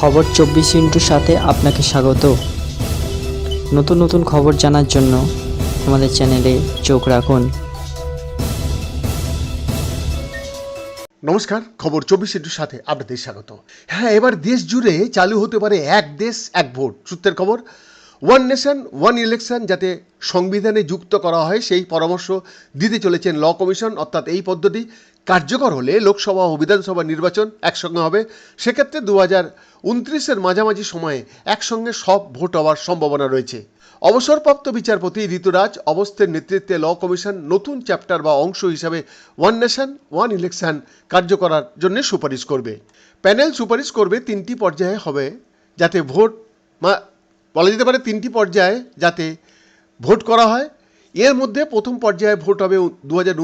খবর চব্বিশ ইন্টুর সাথে আপনাকে স্বাগত। নতুন নতুন খবর জানার জন্য আমাদের চ্যানেলে চোখ রাখুন। নমস্কার, খবর চব্বিশ ইন্টুর সাথে আপনাদের স্বাগত। হ্যাঁ এবার দেশ জুড়ে চালু হতে পারে এক দেশ, এক ভোট। সূত্রের খবর ওয়ান নেশন ওয়ান ইলেকশন যাতে সংবিধানে যুক্ত করা হয়, সেই পরামর্শ দিতে চলেছেন ল কমিশন। অর্থাৎ এই পদ্ধতি কার্যকর হলে লোকসভা ও বিধানসভা নির্বাচন একসঙ্গে হবে। সেক্ষেত্রে দু হাজার উনত্রিশের মাঝামাঝি সময়ে একসঙ্গে সব ভোট হওয়ার সম্ভাবনা রয়েছে। অবসরপ্রাপ্ত বিচারপতি ঋতুরাজ অবস্থের নেতৃত্বে ল কমিশন নতুন চ্যাপ্টার বা অংশ হিসাবে ওয়ান নেশন ওয়ান ইলেকশন কার্য করার জন্য সুপারিশ করবে। প্যানেল সুপারিশ করবে তিনটি পর্যায়ে হবে, যাতে ভোট বলা যেতে পারে তিনটি পর্যায়ে যাতে ভোট করা হয়। এর মধ্যে প্রথম পর্যায়ে ভোট হবে দু হাজার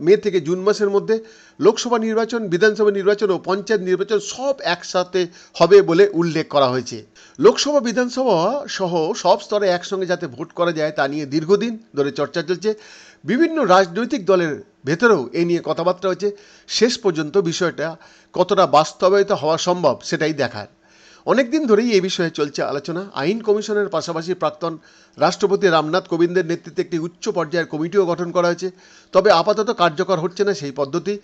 মে থেকে জুন মাসের মধ্যে। লোকসভা নির্বাচন, বিধানসভা নির্বাচন ও পঞ্চায়েত নির্বাচন সব একসাথে হবে বলে উল্লেখ করা হয়েছে। লোকসভা, বিধানসভা সহ সব স্তরে একসঙ্গে যাতে ভোট করা যায় তা নিয়ে দীর্ঘদিন ধরে চর্চা চলছে। বিভিন্ন রাজনৈতিক দলের ভেতরেও এই নিয়ে কথাবার্তা হয়েছে। শেষ পর্যন্ত বিষয়টা কতটা বাস্তবায়িত হওয়া সম্ভব সেটাই দেখার। অনেকদিন ধরেই এই বিষয়ে চলছে আলোচনা। আইন কমিশনের পাশাপাশি প্রাক্তন রাষ্ট্রপতি রামনাথ কোবিন্দের নেতৃত্বে একটি উচ্চ পর্যায়ের কমিটিও গঠন করা হয়েছে। তবে আপাতত কার্যকর হচ্ছে না সেই পদ্ধতি।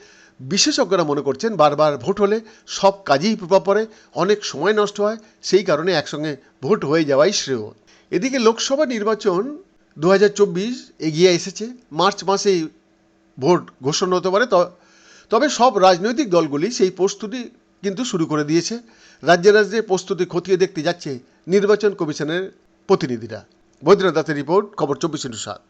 বিশেষজ্ঞরা মনে করছেন, বারবার ভোট হলে সব কাজেই প্রভাব পড়ে, অনেক সময় নষ্ট হয়, সেই কারণে একসঙ্গে ভোট হয়ে যাওয়াই শ্রেয়। এদিকে লোকসভা নির্বাচন দু হাজার চব্বিশ এগিয়ে এসেছে। মার্চ মাসেই ভোট ঘোষণা হতে পারে তবে সব রাজনৈতিক দলগুলি সেই প্রস্তুতি কিন্তু শুরু করে দিয়েছে। রাজ্যে রাজ্যে প্রস্তুতি খতিয়ে দেখতে যাচ্ছে নির্বাচন কমিশনের প্রতিনিধিরা। বৈদ্যনাথ দাসের রিপোর্ট, খবর চব্বিশ সাত।